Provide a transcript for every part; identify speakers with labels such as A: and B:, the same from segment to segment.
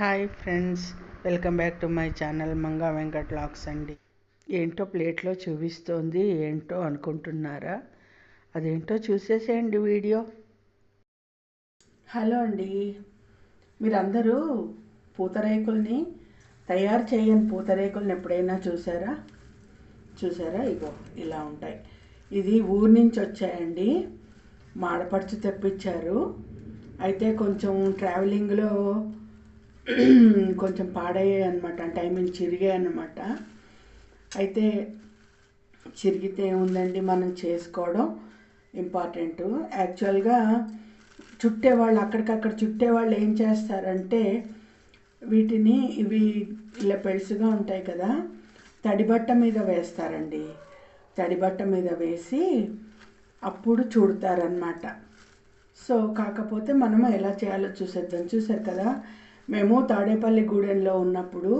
A: Hi friends welcome back to my channel Manga Venkat lakhs అండి. ఏంటో ప్లేట్లో చూపిస్తోంది ఏంటో అనుకుంటున్నారా? అదేంటో చూసేసేయండి వీడియో. హలో అండి. మీరందరూ పూతరేకుల్ని తయారు చేయని పూతరేకుల్ని ఎప్పుడైనా చూసారా? చూసారా? ఇగో ఇలా ఉంటాయి. ఇది ఊరి నుంచి వచ్చాయండి. మాడపడుచు తెప్పించారు. అయితే కొంచెం ట్రావెలింగ్లో కొంచెం పాడయ్యాయి అనమాట టైమింగ్ చిరిగాయి అనమాట అయితే చిరిగితే ఏముందండి మనం చేసుకోవడం ఇంపార్టెంట్. యాక్చువల్గా చుట్టేవాళ్ళు అక్కడికక్కడ చుట్టేవాళ్ళు ఏం చేస్తారంటే వీటిని ఇవి ఇలా పెలుసుగా ఉంటాయి కదా తడిబట్ట మీద వేస్తారండి. తడిబట్ట మీద వేసి అప్పుడు చూడతారనమాట సో కాకపోతే మనం ఎలా చేయాలో చూసేద్దాం. చూసారు కదా మేము తాడేపల్లి గూడెంలో ఉన్నప్పుడు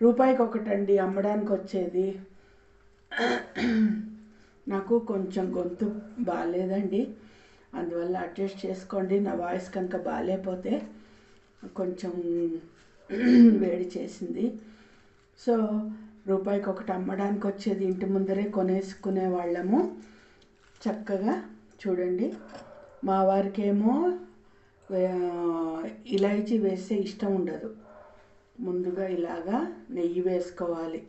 A: రూపాయికి ఒకటండి అమ్మడానికి వచ్చేది నాకు కొంచెం గొంతు బాగాలేదండి అందువల్ల అడ్జస్ట్ చేసుకోండి నా వాయిస్ కనుక బాగాలేకపోతే కొంచెం వేడి చేసింది. సో రూపాయికి ఒకటి అమ్మడానికి వచ్చేది ఇంటి ముందరే కొనేసుకునే వాళ్ళము చక్కగా చూడండి మా వారికేమో ఇలాచీ వేస్తే ఇష్టం ఉండదు. ముందుగా ఇలాగా నెయ్యి వేసుకోవాలి.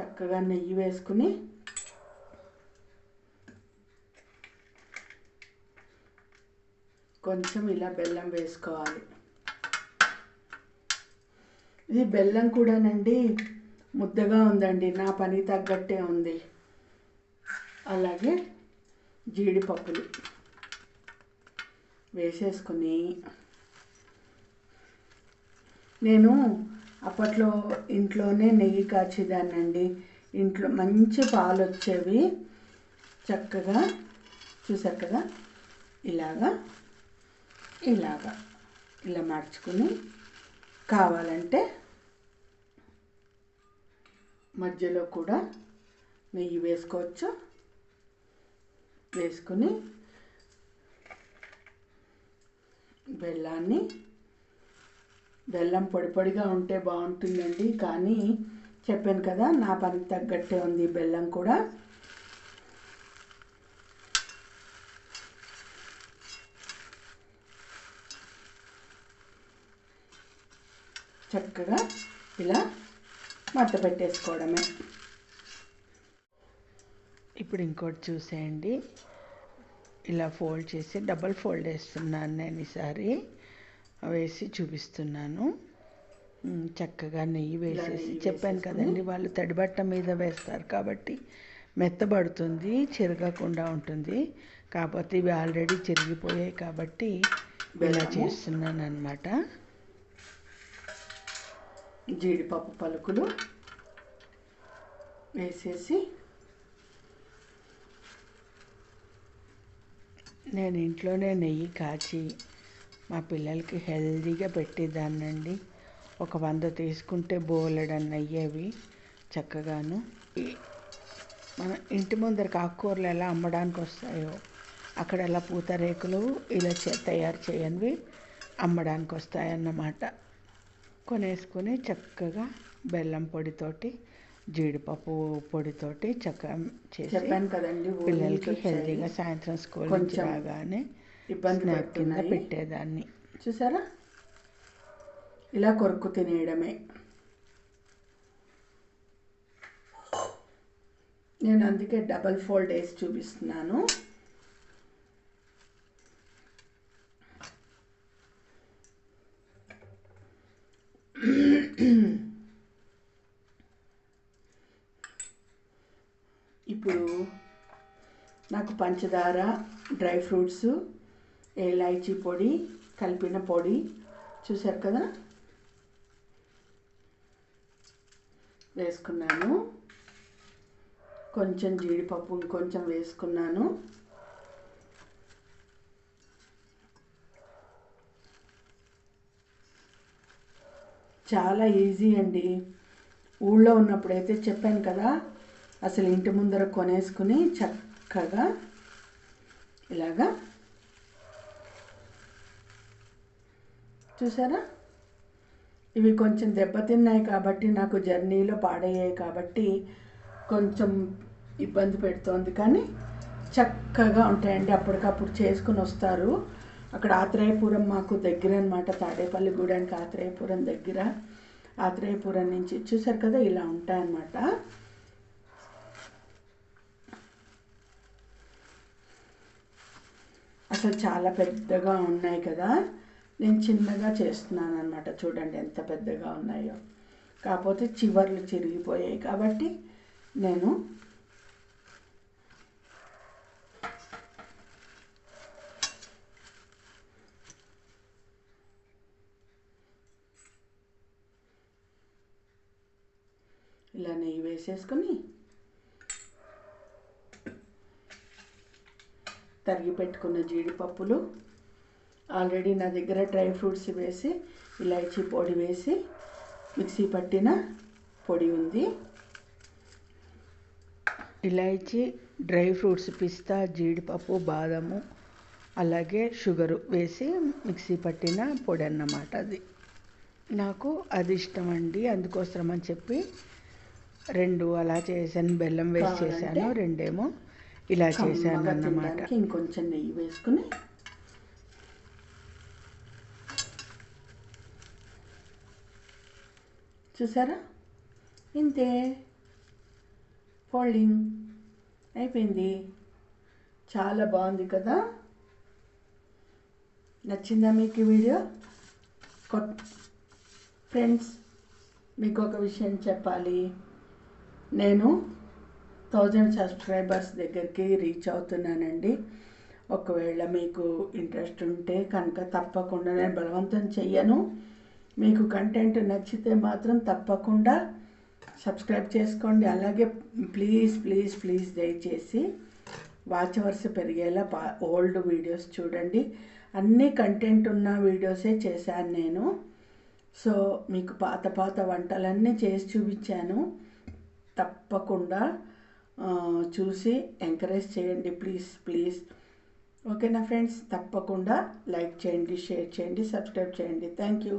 A: చక్కగా నెయ్యి వేసుకుని కొంచెం ఇలా బెల్లం వేసుకోవాలి. ఇది బెల్లం కూడానండి ముద్దగా ఉందండి. నా పని తగ్గట్టే ఉంది. అలాగే జీడిపప్పులు. వేసేసుకుని నేను అప్పట్లో ఇంట్లోనే నెయ్యి కాచేదాన్నండి. ఇంట్లో మంచి పాలు వచ్చేవి చక్కగా చూసారు కదా? ఇలాగా ఇలాగా. ఇలా మార్చుకుని కావాలంటే మధ్యలో కూడా నెయ్యి వేసుకోవచ్చు. వేసుకుని బెల్లాన్ని బెల్లం పొడి పొడిగా ఉంటే బాగుంటుందండి. కానీ చెప్పాను కదా నా పనికి తగ్గట్టే ఉంది బెల్లం కూడా. చక్కగా ఇలా మట్ట పెట్టేసుకోవడమే. ఇప్పుడు ఇంకోటి చూసేయండి. ఇలా ఫోల్డ్ చేసి డబల్ ఫోల్డ్ వేస్తున్నాను నేను ఈసారి వేసి చూపిస్తున్నాను చక్కగా నెయ్యి వేసేసి చెప్పాను. కదండి వాళ్ళు తడిబట్ట మీద వేస్తారు కాబట్టి మెత్తబడుతుంది చెరగకుండా ఉంటుంది కాకపోతే ఇవి ఆల్రెడీ చెరిగిపోయాయి కాబట్టి ఇలా. చేస్తున్నాను అనమాట
B: జీడిపప్పు పలుకులు వేసేసి
A: నేను ఇంట్లోనే నెయ్యి కాచి మా పిల్లలకి హెల్తీగా పెట్టేదాన్నండి. ఒక వంద తీసుకుంటే బోలెడన్ని అయ్యేవి చక్కగాను. మన ఇంటి ముందర ఆకుకూరలు ఎలా అమ్మడానికి వస్తాయో అక్కడ ఎలా పూతరేకులు ఇలా చే- తయారు చేయనివి అమ్మడానికి వస్తాయన్నమాట. కొనేసుకుని చక్కగా బెల్లం పొడితోటి జీడిపప్పు పొడితోటి చక్కగా చేసి పిల్లలకి. హెల్తీగా సాయంత్రం స్కూల్ నుంచి రాగానే
B: ఇబ్బంది
A: కింద పెట్టేదాన్ని.
B: చూసారా? ఇలా కొరుకు తినేయడమే. నేను అందుకే డబల్ ఫోల్డ్ వేసి చూపిస్తున్నాను. ఇప్పుడు నాకు పంచదార డ్రై ఫ్రూట్స్ ఏలాచీ పొడి కలిపిన పొడి. చూసారు కదా? వేసుకున్నాను. కొంచెం జీడిపప్పు ఇంకొంచెం వేసుకున్నాను. చాలా ఈజీ అండి. ఊళ్ళో ఉన్నప్పుడైతే చెప్పాను కదా అసలు ఇంటి ముందర కొనేసుకుని చక్కగా ఇలాగా
A: చూసారా? ఇవి కొంచెం దెబ్బతిన్నాయి కాబట్టి నాకు జర్నీలో పాడయ్యాయి కాబట్టి కొంచెం ఇబ్బంది పెడుతోంది. కానీ చక్కగా ఉంటాయండి. అప్పటికప్పుడు చేసుకుని వస్తారు. అక్కడ ఆత్రేయపురం మాకు దగ్గర అనమాట తాడేపల్లి గూడానికి ఆత్రేయపురం దగ్గర. ఆత్రేయపురం నుంచి చూసారు కదా ఇలా ఉంటాయన్నమాట. అసలు చాలా పెద్దగా ఉన్నాయి కదా. నేను చిన్నగా చేస్తున్నాను అనమాట చూడండి ఎంత పెద్దగా ఉన్నాయో. కాకపోతే చివర్లు చిరిగిపోయాయి కాబట్టి నేను ఇలా నెయ్యి వేసేసుకొని తరిగి పెట్టుకున్న జీడిపప్పులు. ఆల్రెడీ నా దగ్గర డ్రై ఫ్రూట్స్ వేసి ఇలాచీ పొడి వేసి మిక్సీ పట్టిన పొడి ఉంది.
B: ఇలాచీ డ్రై ఫ్రూట్స్ పిస్తా జీడిపప్పు బాదము అలాగే షుగరు వేసి మిక్సీ పట్టిన పొడి అన్నమాట అది. నాకు అది ఇష్టం అండి అందుకోసం అని చెప్పి రెండు అలా చేశాను బెల్లం వేసి చేశాను రెండేమో ఇలా చేశాను అన్నమాట
A: ఇంకొంచెం నెయ్యి వేసుకుని చూసారా? ఇంతే. ఫోల్డింగ్ అయిపోయింది. చాలా బాగుంది కదా? నచ్చిందా మీకు ఈ వీడియో? ఫ్రెండ్స్ మీకు ఒక విషయం చెప్పాలి. నేను థౌజండ్ సబ్స్క్రైబర్స్ దగ్గరికి రీచ్ అవుతున్నానండి. ఒకవేళ మీకు ఇంట్రెస్ట్ ఉంటే కనుక తప్పకుండా నేను బలవంతం చెయ్యను. మీకు కంటెంట్ నచ్చితే మాత్రం తప్పకుండా సబ్స్క్రైబ్ చేసుకోండి. అలాగే ప్లీజ్ ప్లీజ్ ప్లీజ్ దయచేసి వాచ్ అవర్స్ పెరిగేలా పా ఓల్డ్ వీడియోస్ చూడండి. అన్ని కంటెంట్ ఉన్న వీడియోసే చేశాను నేను. సో మీకు పాత పాత వంటలన్నీ చేసి చూపించాను. తప్పకుండా చూసి ఎంకరేజ్ చేయండి ప్లీజ్ ప్లీజ్ ఓకేనా ఫ్రెండ్స్ తప్పకుండా లైక్ చేయండి షేర్ చేయండి సబ్స్క్రైబ్ చేయండి. Thank you